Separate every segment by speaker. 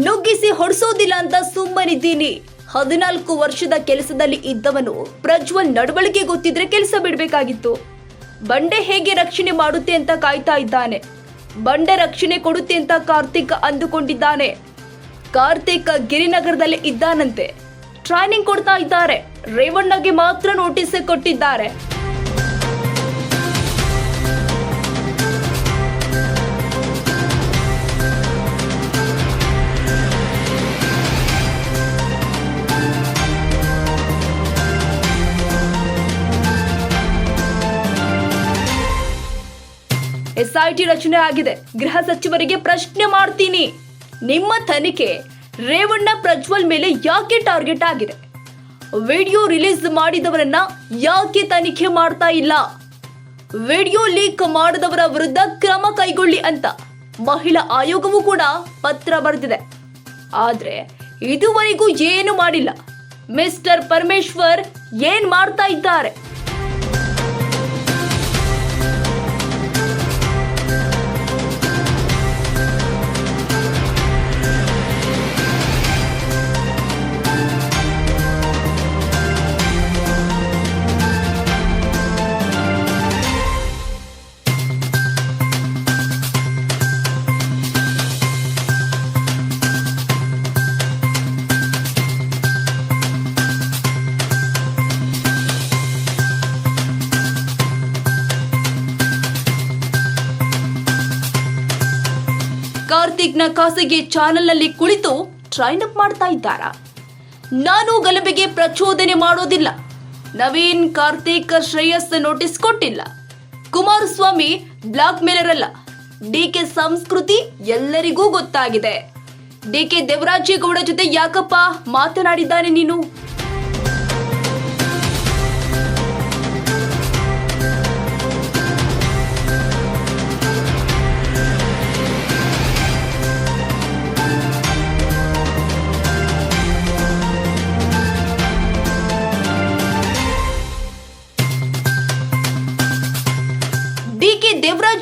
Speaker 1: ನುಗ್ಗಿಸಿ ಹೊಡಿಸೋದಿಲ್ಲ ಅಂತ ಸುಮ್ಮನಿದ್ದೀನಿ. ಹದಿನಾಲ್ಕು ವರ್ಷದ ಕೆಲಸದಲ್ಲಿ ಇದ್ದವನು ಪ್ರಜ್ವಲ್ ನಡವಳಿಕೆ ಗೊತ್ತಿದ್ರೆ ಕೆಲಸ ಬಿಡಬೇಕಾಗಿತ್ತು. ಬಂಡೆ ಹೇಗೆ ರಕ್ಷಣೆ ಮಾಡುತ್ತೆ ಅಂತ ಕಾಯ್ತಾ ಇದ್ದಾನೆ. ಬಂಡೆ ರಕ್ಷಣೆ ಕೊಡುತ್ತೆ ಅಂತ ಕಾರ್ತಿಕ್ ಅಂದುಕೊಂಡಿದ್ದಾನೆ. ಕಾರ್ತಿಕ್ ಗಿರಿನಗರದಲ್ಲಿ ಇದ್ದಾನಂತೆ. ಟ್ರೈನಿಂಗ್ ಕೊಡ್ತಾ ಇದ್ದಾರೆ. ರೇವಣ್ಣಗೆ ಮಾತ್ರ ನೋಟಿಸ್ ಕೊಟ್ಟಿದ್ದಾರೆ. ಎಸ್ಐಟಿ ರಚನೆ ಆಗಿದೆ. ಗೃಹ ಸಚಿವರಿಗೆ ಪ್ರಶ್ನೆ ಮಾಡ್ತೀನಿ. ನಿಮ್ಮ ತನಿಖೆ ರೇವಣ್ಣ ಪ್ರಜ್ವಲ್ ಮೇಲೆ ಯಾಕೆ ಟಾರ್ಗೆಟ್ ಆಗಿದೆ? ವಿಡಿಯೋ ರಿಲೀಸ್ ಮಾಡಿದವರನ್ನ ಯಾಕೆ ತನಿಖೆ ಮಾಡ್ತಾ ಇಲ್ಲ? ವಿಡಿಯೋ ಲೀಕ್ ಮಾಡಿದವರ ವಿರುದ್ಧ ಕ್ರಮ ಕೈಗೊಳ್ಳಿ ಅಂತ ಮಹಿಳಾ ಆಯೋಗವೂ ಕೂಡ ಪತ್ರ ಬರೆದಿದೆ. ಆದ್ರೆ ಇದುವರೆಗೂ ಏನು ಮಾಡಿಲ್ಲ. ಮಿಸ್ಟರ್ ಪರಮೇಶ್ವರ್ ಏನ್ ಮಾಡ್ತಾ ಇದ್ದಾರೆ? ಕಾರ್ತಿಕ್ನ ಖಾಸಗಿ ಚಾನೆಲ್ನಲ್ಲಿ ಕುಳಿತು ಟ್ರೈನ್ ಅಪ್ ಮಾಡ್ತಾ ಇದ್ದಾರಾ? ನಾನು ಗಲಭೆಗೆ ಪ್ರಚೋದನೆ ಮಾಡೋದಿಲ್ಲ. ನವೀನ್, ಕಾರ್ತಿಕ್ ಶ್ರೇಯಸ್ ನೋಟಿಸ್ ಕೊಟ್ಟಿಲ್ಲ. ಕುಮಾರಸ್ವಾಮಿ ಬ್ಲಾಕ್ ಮೇಲರ್ ಅಲ್ಲ ಡಿಕೆ ಸಂಸ್ಕೃತಿ ಎಲ್ಲರಿಗೂ ಗೊತ್ತಾಗಿದೆ. ಡಿಕೆ ದೇವರಾಜೇಗೌಡ ಜೊತೆ ಯಾಕಪ್ಪ ಮಾತನಾಡಿದ್ದಾನೆ ನೀನು?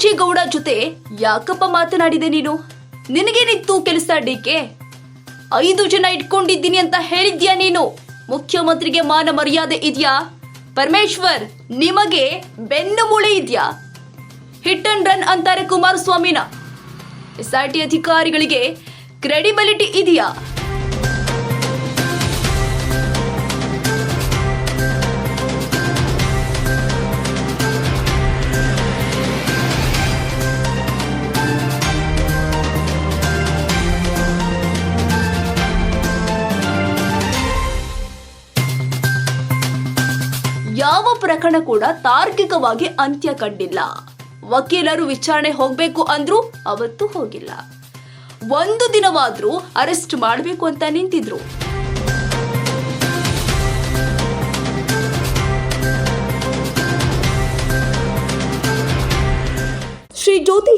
Speaker 1: ದೇವರಾಜೇಗೌಡ ಜೊತೆ ಯಾಕಪ್ಪ ಮಾತನಾಡಿದೆ ನೀನು? ನಿನಗೇನಿತ್ತು ಕೆಲಸ ಡಿಕೆ? ಐದು ಜನ ಇಟ್ಕೊಂಡಿದ್ದೀನಿ ಅಂತ ಹೇಳಿದ್ಯಾ ನೀನು? ಮುಖ್ಯಮಂತ್ರಿಗೆ ಮಾನ ಮರ್ಯಾದೆ ಇದೆಯಾ? ಪರಮೇಶ್ವರ್, ನಿಮಗೆ ಬೆನ್ನು ಮೂಳೆ ಇದೆಯಾ? ಹಿಟ್ ಅಂಡ್ ರನ್ ಅಂತಾರೆ ಕುಮಾರಸ್ವಾಮಿನ. ಎಸ್ಐಟಿ ಅಧಿಕಾರಿಗಳಿಗೆ ಕ್ರೆಡಿಬಿಲಿಟಿ ಇದೆಯಾ? ಯಾವ ಪ್ರಕರಣ ಕೂಡ ತಾರ್ಕಿಕವಾಗಿ ಅಂತ್ಯ ಕಂಡಿಲ್ಲ. ವಕೀಲರು ವಿಚಾರಣೆ ಹೋಗ್ಬೇಕು ಅಂದ್ರೂ ಅವತ್ತು ಹೋಗಿಲ್ಲ. ಒಂದು ದಿನವಾದ್ರೂ ಅರೆಸ್ಟ್ ಮಾಡಬೇಕು ಅಂತ ನಿಂತಿದ್ರು.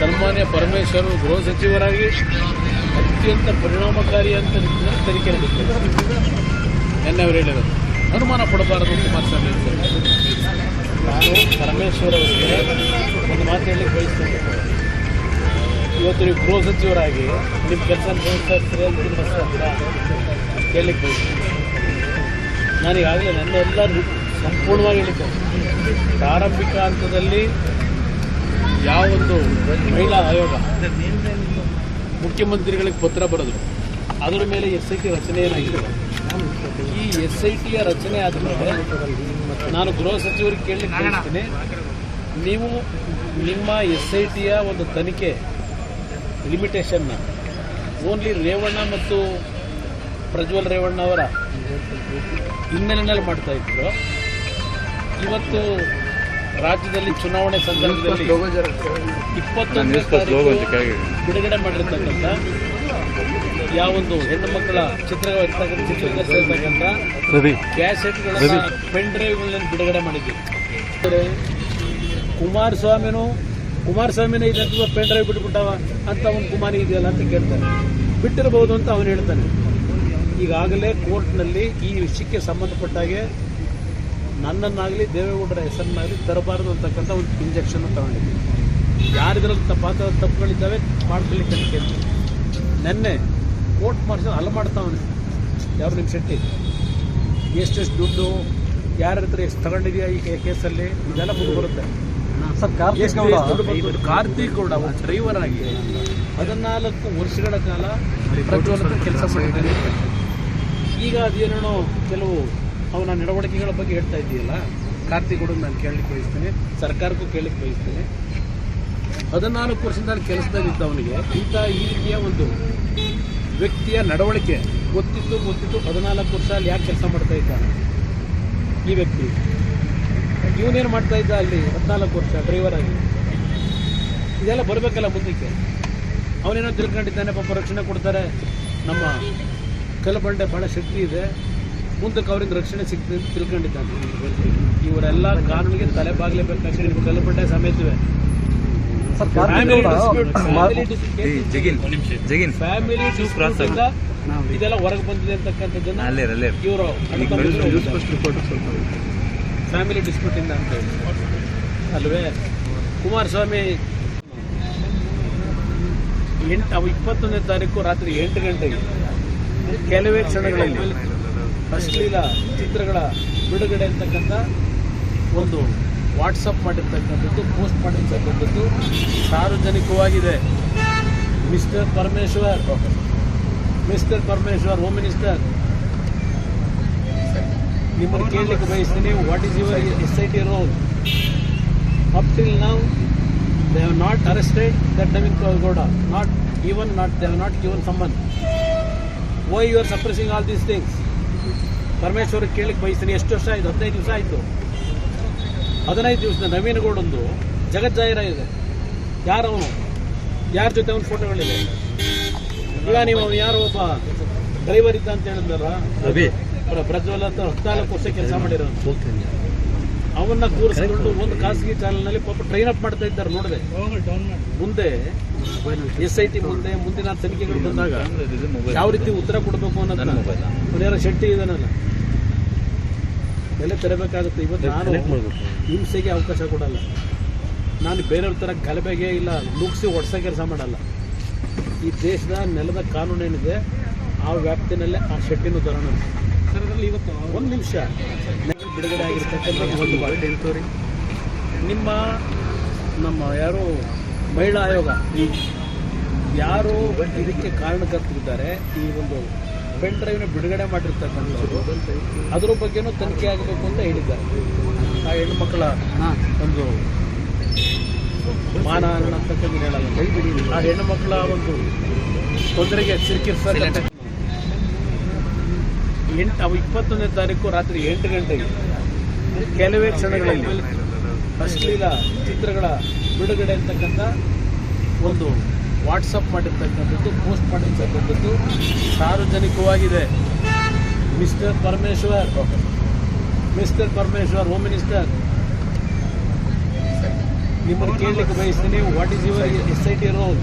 Speaker 2: ಸನ್ಮಾನ್ಯ ಪರಮೇಶ್ವರು ಗೃಹ ಸಚಿವರಾಗಿ ಅತ್ಯಂತ ಪರಿಣಾಮಕಾರಿ ಅಂತ ತನಿಖೆ ನಡೆಯುತ್ತದೆ ನಿನ್ನೆ ಅವರು ಹೇಳಿದರು, ಅನುಮಾನ ಪಡಬಾರದು ಕುಮಾರಸ್ವಾಮಿ ಅಂತ ನಾನು ಪರಮೇಶ್ವರ್ ಅವರಿಗೆ ಒಂದು ಮಾತು ಹೇಳಲಿಕ್ಕೆ ಬಯಸ್ತೇನೆ. ಇವತ್ತು ನೀವು ಗೃಹ ಸಚಿವರಾಗಿ ನಿಮ್ಮ ಕೆಲಸ ನಿರ್ವಹಿಸ್ತಾ ಇರ್ತೀರಿ ಅಂತ ಕೇಳಲಿಕ್ಕೆ ಬಯಸ್ತೀನಿ. ನಾನೀಗಾಗಲೇ ನನ್ನ ಎಲ್ಲ ಸಂಪೂರ್ಣವಾಗಿ ಹೇಳಿದ್ದೆ ಪ್ರಾರಂಭಿಕ ಹಂತದಲ್ಲಿ ಯಾವೊಂದು ಮಹಿಳಾ ಆಯೋಗ ಮುಖ್ಯಮಂತ್ರಿಗಳಿಗೆ ಪತ್ರ ಬರೆದ್ರು. ಅದರ ಮೇಲೆ ಎಸ್ ಐ ಟಿ ರಚನೆ ಏನಾಗಿದೆ ಈ ಎಸ್ ಐ ಟಿಯ ರಚನೆ ಆದಮೇಲೆ ನಾನು ಗೃಹ ಸಚಿವರಿಗೆ ಕೇಳಲಿಕ್ಕೆ ಬಯಸ್ತೀನಿ ನೀವು ನಿಮ್ಮ ಎಸ್ ಐ ಟಿಯ ಒಂದು ತನಿಖೆ ಲಿಮಿಟೇಷನ್ನ ಓನ್ಲಿ ರೇವಣ್ಣ ಮತ್ತು ಪ್ರಜ್ವಲ್ ರೇವಣ್ಣ ಅವರ ಹಿನ್ನೆಲೆಯಲ್ಲಿ ಮಾಡ್ತಾ ಇದ್ರು. ಇವತ್ತು ರಾಜ್ಯದಲ್ಲಿ ಚುನಾವಣೆ ಸಂದರ್ಭದಲ್ಲಿ ಇಪ್ಪತ್ತೊಂದನೇ ತಾರೀಕು ಬಿಡುಗಡೆ ಮಾಡಿರ್ತಕ್ಕಂಥ ಯಾವೊಂದು ಹೆಣ್ಣು ಮಕ್ಕಳ ಚಿತ್ರ ಇರ್ತಕ್ಕಂಥ ಕ್ಯಾಸೆಟ್ಗಳನ್ನ ಪೆನ್ ಡ್ರೈವ್ಗಳನ್ನ ಬಿಡುಗಡೆ ಮಾಡಿದ್ದೀವಿ. ಕುಮಾರಸ್ವಾಮಿನೂ ಕುಮಾರಸ್ವಾಮಿನೇ ಇದೆ ಅಥವಾ ಪೆನ್ ಡ್ರೈವ್ ಬಿಟ್ಬಿಟ್ಟವ ಅಂತ ಒಂದು ಕುಮಾರಿ ಇದೆಯಲ್ಲ ಅಂತ ಕೇಳ್ತಾನೆ ಬಿಟ್ಟಿರಬಹುದು ಅಂತ ಅವನು ಹೇಳ್ತಾನೆ. ಈಗಾಗಲೇ ಕೋರ್ಟ್ನಲ್ಲಿ ಈ ವಿಷಯಕ್ಕೆ ಸಂಬಂಧಪಟ್ಟಾಗೆ ನನ್ನನ್ನಾಗಲಿ ದೇವೇಗೌಡರ ಹೆಸರನ್ನಾಗಲಿ ತರಬಾರದು ಅಂತಕ್ಕಂಥ ಒಂದು ಇಂಜೆಕ್ಷನ್ ತಗೊಂಡಿದ್ದೀನಿ. ಯಾರಿದ್ರಲ್ಲಿ ತಪ್ಪಾದ ತಪ್ಪುಗಳಿದ್ದಾವೆ ಮಾಡ್ಕೊಳ್ಳಿ ತನಿಖೆ ನೆನ್ನೆ ಕೋರ್ಟ್ ಮಾರ್ಷಲ್ ಅಲ್ಲ ಮಾಡ್ತಾವನೆ ಯಾರು ನಿಮ್ಮ ಶೆಟ್ಟಿ? ಎಷ್ಟೆಷ್ಟು ದುಡ್ಡು ಯಾರ ಹತ್ರ ಎಷ್ಟು ತಗೊಂಡಿದೆಯಾ ಈ ಕೇಸಲ್ಲಿ? ಇದೆಲ್ಲ ಮುಂದೆ ಬರುತ್ತೆ. ಕಾರ್ತಿಕ್ ಗೌಡ. ಡ್ರೈವರ್ ಆಗಿ ಹದಿನಾಲ್ಕು ವರ್ಷಗಳ ಕಾಲ ಕೆಲಸ ಮಾಡಿದ್ದಾರೆ ಈಗ ಅದೇನೇನೋ ಕೆಲವು ಅವನ ನಡವಳಿಕೆಗಳ ಬಗ್ಗೆ ಹೇಳ್ತಾ ಇದೆಯಲ್ಲ ಕಾರ್ತಿಗೌಡ ನಾನು ಕೇಳಲಿಕ್ಕೆ ಬಯಸ್ತೇನೆ. ಸರ್ಕಾರಕ್ಕೂ ಕೇಳಲಿಕ್ಕೆ ಬಯಸ್ತೇನೆ. ಹದಿನಾಲ್ಕು ವರ್ಷದಿಂದ ಕೆಲಸದಲ್ಲಿದ್ದ ಅವನಿಗೆ ಇಂಥ ಈ ರೀತಿಯ ಒಂದು ವ್ಯಕ್ತಿಯ ನಡವಳಿಕೆ ಗೊತ್ತಿತ್ತು ಗೊತ್ತಿತ್ತು ಹದಿನಾಲ್ಕು ವರ್ಷ ಅಲ್ಲಿ ಯಾಕೆ ಕೆಲಸ ಮಾಡ್ತಾ ಇದ್ದಾನೆ? ಈ ವ್ಯಕ್ತಿ. ಇವನೇನು ಮಾಡ್ತಾ ಇದ್ದ ಅಲ್ಲಿ ಹದಿನಾಲ್ಕು ವರ್ಷ ಡ್ರೈವರ್ ಆಗಿ? ಇದೆಲ್ಲ ಬರಬೇಕಲ್ಲ ಮುಂದಕ್ಕೆ. ಅವನೇನೋ ತಿಳ್ಕೊಂಡಿದ್ದಾನೆ, ಪಾಪ ರಕ್ಷಣೆ ಕೊಡ್ತಾರೆ. ನಮ್ಮ ಕಲ್ಲಬಂಡೆ ಭಾಳ ಶಕ್ತಿ ಇದೆ. ಮುಂದಕ್ಕೆ ಅವ್ರಿಗೆ ರಕ್ಷಣೆ ಸಿಗ್ತದೆ ಅಂತ ತಿಳ್ಕೊಂಡಿದ್ದಾನೆ. ಇವರೆಲ್ಲ ಕಾನೂನಿಗೆ ತಲೆ ಬಾಗ್ಲೇಬೇಕಾಗ್ತದೆ ನಿಮ್ಗೆ ಕಲ್ಲುಪಟ್ಟೆ ಸಮೇತವೆ
Speaker 3: ಸರ್
Speaker 2: ಫ್ಯಾಮಿಲಿ
Speaker 3: ಜಗಿನ್ ಜಗಿನ್
Speaker 2: ಫ್ಯಾಮಿಲಿ ಇಂದ ಇದೆಲ್ಲ ಹೊರಗೆ ಬಂದಿದೆ ಅಂತಕ್ಕಂಥದ್ದನ್ನ ಇವರು ಫ್ಯಾಮಿಲಿ ಡಿಸ್ಪ್ಯೂಟ್ ಇಂದ ಅಂತ ಹೇಳಿ. ಅಲ್ವೇ? ಕುಮಾರಸ್ವಾಮಿ ಎಂಟು ಅವ ಇಪ್ಪತ್ತೊಂದನೇ ತಾರೀಕು ರಾತ್ರಿ ಎಂಟು ಗಂಟೆಗೆ ಕೆಲವೇ ಕ್ಷಣಗಳಲ್ಲಿ ಅಶ್ಲೀಲ ಚಿತ್ರಗಳ ಬಿಡುಗಡೆ ಅಂತಕ್ಕಂಥ ಒಂದು ವಾಟ್ಸಪ್ ಮಾಡಿರ್ತಕ್ಕಂಥದ್ದು ಪೋಸ್ಟ್ ಮಾಡಿರ್ತಕ್ಕಂಥದ್ದು ಸಾರ್ವಜನಿಕವಾಗಿದೆ. Mister Parameshwar mister Parameshwar home minister ನಿಮ್ಮನ್ನು ಕೇಳಲಿಕ್ಕೆ ಬಯಸ್ತೀನಿ what is your S I T role up till now they have not arrested that Naveen Gowda not even not they have not given summon why you are suppressing all these things Parameshwar ಕೇಳಕ್ಕೆ ಬಯಸ್ತೀನಿ. ಎಷ್ಟು ವರ್ಷ ಆಯಿತು? ಹದಿನೈದು ದಿವಸ ಆಯಿತು. ಹದಿನೈದು ದಿವಸದ ನವೀನ್ ಜಗತ್ ಜಗಜ್ಜಾಹಿರ ಇದೆ. ಯಾರವನು? ಯಾರ ಜೊತೆ ಅವನು ಫೋಟೋಗಳಿದೆ ಈಗ ನೀವು ಅವನು ಯಾರು? ಒಬ್ಬ ಡ್ರೈವರ್ ಇದ್ದ ಅಂತ ಪ್ರ- ಪ್ರಜ್ವಲ್ ಅಂತ ಹದಿನಾಲ್ಕು ವರ್ಷ ಕೆಲಸ ಮಾಡಿರೋನು ಅವನ್ನ ಕೂರಿಸಿಕೊಂಡು ಒಂದು ಖಾಸಗಿ ಚಾನಲ್ನಲ್ಲಿ ಪಾಪ ಟ್ರೈನ್ ಅಪ್ ಮಾಡ್ತಾ ಇದ್ದಾರೆ ನೋಡಿದೆ. ಮುಂದೆ ಎಸ್ ಐ ಟಿ ಮುಂದೆ ಮುಂದಿನ ತನಿಖೆಗಳು ಬಂದಾಗ ಯಾವ ರೀತಿ ಉತ್ತರ ಕೊಡಬೇಕು ಅನ್ನೋದನ್ನ ಶೆಟ್ಟಿ ಇದಾನಲ್ಲ ಬೆಲೆ ತೆರಬೇಕಾಗುತ್ತೆ. ಇವತ್ತು ನಾನು ಹಿಂಸೆಗೆ ಅವಕಾಶ ಕೊಡಲ್ಲ. ನಾನು ಬೇರೆಯವ್ರ ಥರ ಗಲಭೆಗೆ ಇಲ್ಲ ನುಗ್ಸಿ ಒಡ್ಸೋ ಕೆಲಸ ಮಾಡಲ್ಲ. ಈ ದೇಶದ ನೆಲದ ಕಾನೂನೇನಿದೆ ಆ ವ್ಯಾಪ್ತಿನಲ್ಲೇ ಆ ಶೆಟ್ಟಿನೂ ತರೋಣ ಸರ್ ಅದರಲ್ಲಿ ಇವತ್ತು ಒಂದು ನಿಮಿಷ. ಬಿಡುಗಡೆ ಆಗಿರ್ತಕ್ಕಂಥ ಒಂದು ಬಾರಿ. ನಿಮ್ಮ ನಮ್ಮ ಯಾರು ಮಹಿಳಾ ಆಯೋಗ ಯಾರು ಇದಕ್ಕೆ ಕಾರಣಕರ್ತರಿದ್ದಾರೆ ಈ ಒಂದು ಪೆನ್ ಡ್ರೈವ್ನ ಬಿಡುಗಡೆ ಮಾಡಿರ್ತಕ್ಕಂಥವ್ರು ಅದ್ರ ಬಗ್ಗೆನೂ ತನಿಖೆ ಆಗಬೇಕು ಅಂತ ಹೇಳಿದ್ದಾರೆ. ಆ ಹೆಣ್ಣು ಮಕ್ಕಳ ಒಂದು ಮಾನ ಅಂತಕ್ಕಂಥ ಹೇಳಲ್ಲ. ಆ ಹೆಣ್ಣು ಮಕ್ಕಳ ಒಂದು ತೊಂದರೆಗೆ ಸಿಲುಕಿರ್ತಕ್ಕಂಥ ಎಂಟು, ಅವ ಇಪ್ಪತ್ತೊಂದನೇ ತಾರೀಕು ರಾತ್ರಿ ಎಂಟು ಗಂಟೆಗೆ. ಕೆಲವೇ ಕ್ಷಣಗಳಲ್ಲಿ ಅಶ್ಲೀಲ ಚಿತ್ರಗಳ ಬಿಡುಗಡೆ ಅಂತಕ್ಕಂಥ ಒಂದು ವಾಟ್ಸಪ್ ಮಾಡಿರ್ತಕ್ಕಂಥದ್ದು ಪೋಸ್ಟ್ ಮಾಡಿರ್ತಕ್ಕಂಥದ್ದು ಸಾರ್ವಜನಿಕವಾಗಿದೆ. Mister Parameshwar mister Parameshwar home minister ನಿಮ್ಮನ್ನು ಕೇಳಲಿಕ್ಕೆ ಬಯಸ್ತೀನಿ what is your S I T role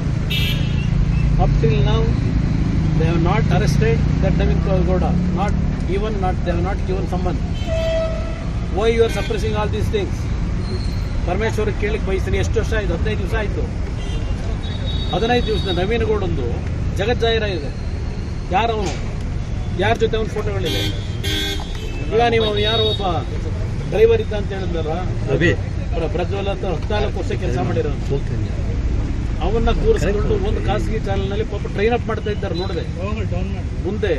Speaker 2: up till now they have not arrested that Naveen Gowda not even not they have not given summon Why you are suppressing all these things? Parameshwara ಕೇಳಲಿಕ್ಕೆ ಬಯಸ್ತೀನಿ ಎಷ್ಟು ವರ್ಷ ಆಯಿತು? ಹದಿನೈದು ದಿವಸ ಆಯಿತು. ಹದಿನೈದು ದಿವಸದ ನವೀನ್ ಗೌಡೊಂದು ಜಗಜ್ಜಾಹಿರ ಇದೆ. ಯಾರವನು ಯಾರ ಜೊತೆ ಅವನ ಫೋಟೋಗಳಿದೆ ಈಗ ನೀವು ಅವನು ಯಾರೋ ಒಬ್ಬ ಡ್ರೈವರ್ ಇದ್ದ ಅಂತ ಹೇಳಿದ್ರಲ್ಲ ಪ್ರಜ್ವಲ್ ಅಂತ ಹದಿನಾಲ್ಕು ವರ್ಷ ಕೆಲಸ ಮಾಡಿರೋನು ಅವನ್ನ ಕೂರಿಸಿಕೊಂಡು ಒಂದು ಖಾಸಗಿ ಚಾನಲ್ನಲ್ಲಿ ಪಾಪ ಟ್ರೈನ್ ಅಪ್ ಮಾಡ್ತಾ ಇದ್ದಾರೆ ನೋಡಿದೆ. ಮುಂದೆ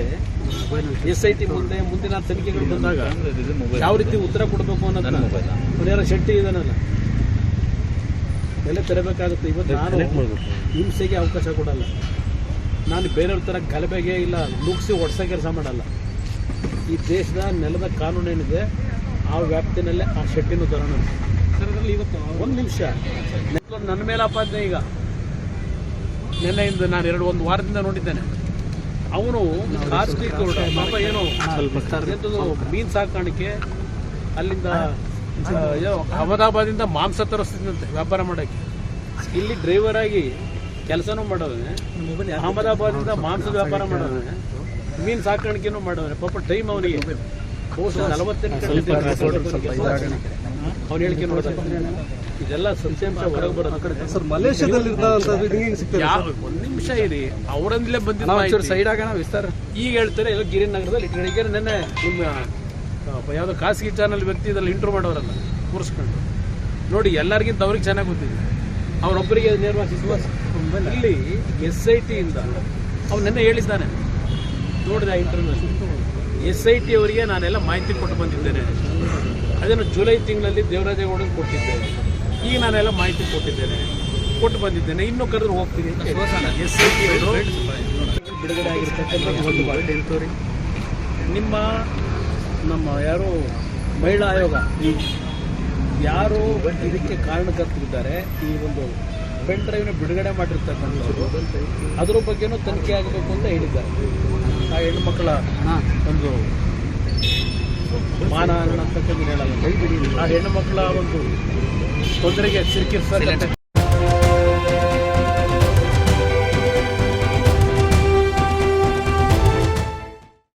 Speaker 2: ಎಸ್ ಐ ಟಿ ಮುಂದೆ ಮುಂದಿನ ತನಿಖೆಗಳು ಬಂದಾಗ ಯಾವ ರೀತಿ ಉತ್ತರ ಕೊಡಬೇಕು ಅನ್ನೋದನ್ನ ಅವನ್ಯಾರ ಶೆಟ್ಟಿ ಇದಾನಲ್ಲ ಬೆಲೆ ತೆರಬೇಕಾಗುತ್ತೆ. ಇವತ್ತು ನಾನು ಹಿಂಸೆಗೆ ಅವಕಾಶ ಕೊಡಲ್ಲ. ನಾನು ಬೇರೆಯವ್ರ ಥರ ಗಲಭೆಗೆ ಇಲ್ಲ ನುಗ್ಸಿ ಹೊಡ್ಸೋ ಕೆಲಸ ಮಾಡಲ್ಲ. ಈ ದೇಶದ ನೆಲದ ಕಾನೂನೇನಿದೆ ಆ ವ್ಯಾಪ್ತಿನಲ್ಲೇ ಆ ಶೆಟ್ಟಿನೂ ತರೋಣ ಇವತ್ತು ಒಂದು ನಿಮಿಷ. ನನ್ನ ಮೇಲೆ ಅಪಾದನೆ ಈಗ. ನಿನ್ನೆಯಿಂದ ನಾನು ಎರಡು ಒಂದು ವಾರದಿಂದ ನೋಡಿದ್ದೇನೆ. ಅವನು ಖಾಸಗಿ ಕೋರ್ಟ್ ಪಾಪ ಏನು ಮೀನು ಸಾಕಾಣಿಕೆ ಅಲ್ಲಿಂದ ಅಹಮದಾಬಾದಿಂದ ಮಾಂಸ ತರಿಸ್ತಿದ್ದಂತೆ ವ್ಯಾಪಾರ ಮಾಡೋಕ್ಕೆ. ಇಲ್ಲಿ ಡ್ರೈವರ್ ಆಗಿ ಕೆಲಸನೂ ಮಾಡೋದೇ ಅಹಮದಾಬಾದಿಂದ ಮಾಂಸದ ವ್ಯಾಪಾರ ಮಾಡೋದೇ ಮೀನು ಸಾಕಾಣಿಕೆನೂ ಮಾಡೋದೇ ಪಾಪ ಟೈಮ್ ಅವನಿಗೆ. ಬಹುಶಃ ನಲವತ್ತೆಂಟು ಅವ್ನು ಹೇಳಿಕೆ ನೋಡಿದ್ರೆ ಇದೆಲ್ಲ ಸತ್ಯಾಂಶ ಹೊರಗೆ ಬರುತ್ತೆ
Speaker 3: ಸರ್ ಮಲೇಷ್ಯಾದಲ್ಲಿ
Speaker 2: ಯಾವ ಒಂದು ನಿಮಿಷ ಇರಿ. ಅವರಂದಲೇ ಬಂದಿದ್ದ
Speaker 3: ಸೈಡ್ ಆಗೋಣ ವಿಸ್ತಾರ.
Speaker 2: ಈಗ ಹೇಳ್ತಾರೆ ಎಲ್ಲ ಗಿರಿನಗರದಲ್ಲಿ ನಗರದಲ್ಲಿ ನೆನ್ನೆ ನಿಮ್ಮ ಆ, ಯಾವುದೋ ಖಾಸಗಿ ಚಾನಲ್ ವ್ಯಕ್ತಿ ಇದ್ರಲ್ಲಿ ಇಂಟ್ರೂ ಮಾಡೋರಲ್ಲ ಕೂರಿಸ್ಕೊಂಡು. ನೋಡಿ ಎಲ್ಲರಿಗಿಂತ ಅವ್ರಿಗೆ ಚೆನ್ನಾಗಿ ಗೊತ್ತಿದೆ. ಅವರೊಬ್ಬರಿಗೆ ನೇರವಾಗಿ ಇಲ್ಲಿ ಎಸ್ ಐ ಟಿಯಿಂದ ಅವ್ನು ನೆನ್ನೆ ಹೇಳಿದ್ದಾನೆ. ನೋಡಿದ ಇಂಟರ್ವ್ಯೂ ಎಸ್ ಐ ಟಿ ಅವರಿಗೆ ನಾನೆಲ್ಲ ಮಾಹಿತಿ ಕೊಟ್ಟು ಬಂದಿದ್ದೇನೆ. ಅದನ್ನು ಜುಲೈ ತಿಂಗಳಲ್ಲಿ ದೇವರಾಜೇಗೌಡ ಕೊಟ್ಟಿದ್ದೇನೆ. ಈಗ ನಾನೆಲ್ಲ ಮಾಹಿತಿ ಕೊಟ್ಟಿದ್ದೇನೆ. ಕೊಟ್ಟು ಬಂದಿದ್ದೇನೆ. ಇನ್ನೂ ಕರೆದು ಹೋಗ್ತೀನಿ. ಎಸ್ ಐ ಟಿ ಬಿಡುಗಡೆ ಆಗಿರ್ತಕ್ಕಂಥ ಒಂದು. ನಿಮ್ಮ ನಮ್ಮ ಯಾರು ಮಹಿಳಾ ಆಯೋಗ ಯಾರು ಇದಕ್ಕೆ ಕಾರಣಕರ್ತರಿದ್ದಾರೆ ಈ ಒಂದು ಪೆನ್ ಡ್ರೈವ್ನ ಬಿಡುಗಡೆ ಮಾಡಿರ್ತಕ್ಕಂಥವ್ರು ಅದ್ರ ಬಗ್ಗೆನೂ ತನಿಖೆ ಆಗಬೇಕು ಅಂತ ಹೇಳಿದ್ದಾರೆ. ಆ ಹೆಣ್ಣು ಮಕ್ಕಳ ಒಂದು ಮಾನ ಅನ್ನತಕ್ಕಂಥ ಹೇಳಲ್ಲ. ಆ ಹೆಣ್ಣು ಮಕ್ಕಳ ಒಂದು ತೊಂದರೆಗೆ ಸಿಲುಕಿರ್ತಕ್ಕಂಥ